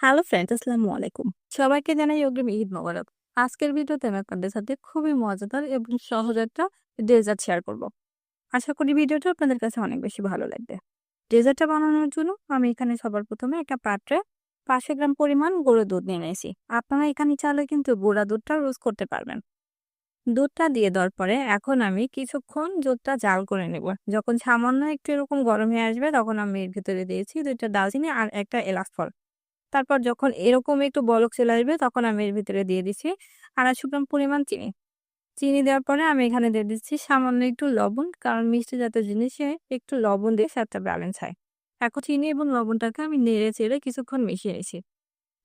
Hello friend আসসালামু আলাইকুম। সবাইকে জানাই অগ্রিম ঈদ মোবারক। আজকের ভিডিওতে আমি আপনাদের সাথে খুবই মজাদার এবং সহজ একটা ডেজার্ট শেয়ার করব। আশা করি ভিডিওটা আপনাদের কাছে অনেক বেশি ভালো লাগবে। ডেজার্টটা বানানোর জন্য আমি এখানে সবার প্রথমে একটা পাত্রে পাঁচশো গ্রাম পরিমাণ গুঁড়ো দুধ নিয়ে নিয়েছি। আপনারা এখানে চাইলে কিন্তু গুঁড়া দুধটা রোজ করতে পারবেন। দুধটা দিয়ে দেওয়ার পরে এখন আমি কিছুক্ষণ দুধটা জাল করে নেব। যখন সামান্য একটু এরকম গরম হয়ে আসবে, তখন আমি এর ভিতরে দিয়েছি দুইটা দালচিনি আর একটা এলাচ ফল। তারপর যখন এরকম একটু বলক চলে আসবে, তখন আমি এর ভিতরে দিয়ে দিচ্ছি আড়াইশো গ্রাম পরিমাণ চিনি। চিনি দেওয়ার পরে আমি এখানে দিয়ে দিচ্ছি সামান্য একটু লবণ, কারণ মিষ্টি জাতীয় জিনিসে একটু লবণ দিয়ে স্বাদটা ব্যালেন্স হয়। এখন চিনি এবং লবণটাকে আমি নেড়ে চেড়ে কিছুক্ষণ মিশিয়ে নিয়েছি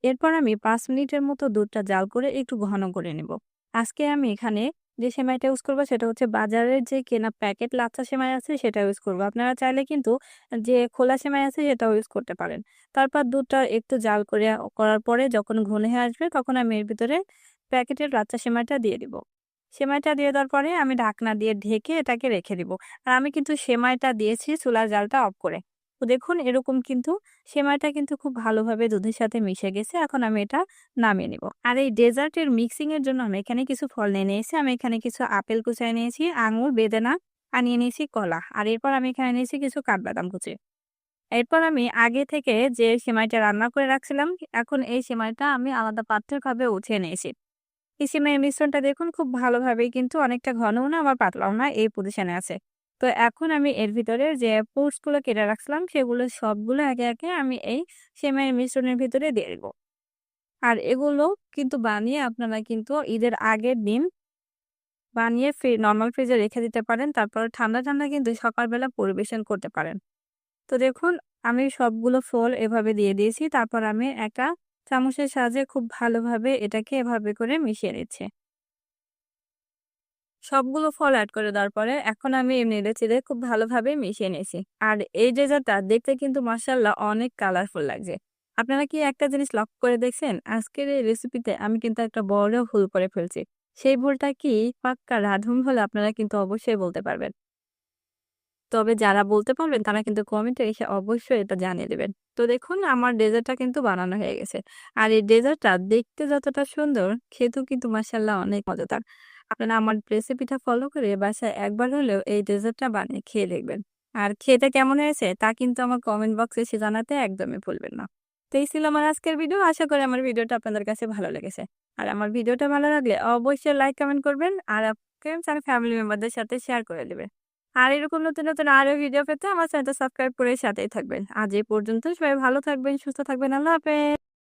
এরপর আমি পাঁচ মিনিটের মতো দুধটা জাল করে একটু ঘন করে নেব। আজকে আমি এখানে যে সেমাইটা ইউজ করব সেটা হচ্ছে বাজারের যে কেনা প্যাকেট লাচ্ছা সেমাই আছে সেটা ইউজ করব। আপনারা চাইলে কিন্তু যে খোলা সেমাই আছে সেটাও ইউজ করতে পারেন। তারপর দুধটা একটু জাল করে করার পরে যখন ঘন হয়ে আসবে তখন আমি এর ভিতরে প্যাকেটের লাচ্ছা সেমাইটা দিয়ে দিব। সেমাইটা দিয়ে দেওয়ার পরে আমি ঢাকনা দিয়ে ঢেকে এটাকে রেখে দিব। আর আমি কিন্তু সেমাইটা দিয়েছি চুলার জালটা অফ করে। তো দেখুন, এরকম কিন্তু সেমাইটা কিন্তু খুব ভালোভাবে দুধের সাথে মিশে গেছে। এখন আমি এটা নামিয়ে নিব। আর এই ডেজার্টের মিক্সিং এর জন্য আমি এখানে কিছু ফল নিয়ে নিয়েছি। আমি এখানে কিছু আপেল কুচাই নিয়েছি, আঙুর, বেদেনা, আর নিয়ে নিয়েছি কলা। আর এরপর আমি এখানে নিয়েছি কিছু কাঠবাদাম কুচি। এরপর আমি আগে থেকে যে সেমাইটা রান্না করে রাখছিলাম, এখন এই সেমাইটা আমি আলাদা পাত্রের ভাবে উঠিয়ে নিয়েছি। এই সেমাইয়ের মিশ্রণটা দেখুন, খুব ভালোভাবেই কিন্তু অনেকটা ঘনও না, আবার পাতলাও না, এই পজিশনে আছে। তো এখন আমি এর ভিতরে যে গুলো কেটে রাখছিলাম, সেগুলো সবগুলো একে একে আমি এই সেমাইয়ের মিশ্রণের ভিতরে দিয়ে দেবো। আর এগুলো কিন্তু বানিয়ে আপনারা কিন্তু ঈদের আগের দিন বানিয়ে ফ্রি নর্মাল ফ্রিজে রেখে দিতে পারেন। তারপর ঠান্ডা ঠান্ডা কিন্তু সকালবেলা পরিবেশন করতে পারেন। তো দেখুন, আমি সবগুলো ফল এভাবে দিয়ে দিয়েছি। তারপর আমি একটা চামচের সাহায্যে খুব ভালোভাবে এটাকে এভাবে করে মিশিয়ে নিচ্ছি। সবগুলো ফল অ্যাড করে দেওয়ার পরে এখন আমি নেড়ে চেড়ে খুব ভালোভাবে মিশিয়ে নিয়েছি। আর এই ডেজার্টটা দেখতে কিন্তু মার্শাল্লাহ অনেক কালারফুল লাগছে। আপনারা কি একটা জিনিস লক্ষ্য করে দেখছেন? আজকের এই রেসিপিতে আমি কিন্তু একটা বড় ভুল করে ফেলছি। সেই ভুলটা কি পাক্কা রাধুম হলে আপনারা কিন্তু অবশ্যই বলতে পারবেন। তবে যারা বলতে পারবেন, তারা কিন্তু কমেন্টে এসে অবশ্যই এটা জানিয়ে দেবেন। তো দেখুন, আমার ডেজার্টটা কিন্তু বানানো হয়ে গেছে। আর এই ডেজার্টটা দেখতে যতটা সুন্দর, খেতেও কিন্তু মার্শাল্লাহ অনেক মজাদার। আপনারা আমার রেসিপিটা ফলো করে বাসায় একবার হলেও এই ডেজার্টটা বানিয়ে খেয়ে দেখবেন। আর খেতে কেমন হয়েছে তা কিন্তু আমার কমেন্ট বক্সে এসে জানাতে একদমই ভুলবেন না। তো এই ছিল আমার আজকের ভিডিও আশা করি আমার ভিডিওটা আপনাদের কাছে ভালো লেগেছে। আর আমার ভিডিওটা ভালো লাগলে অবশ্যই লাইক কমেন্ট করবেন আর আর ফ্যামিলি মেম্বারদের সাথে শেয়ার করে দেবেন। আর এরকম নতুন নতুন আরও ভিডিও পেতে আমার চ্যানেলটা সাবস্ক্রাইব করে সাথেই থাকবেন। আজ এই পর্যন্ত সবাই ভালো থাকবেন, সুস্থ থাকবেন। আল্লাহ হাফেজ।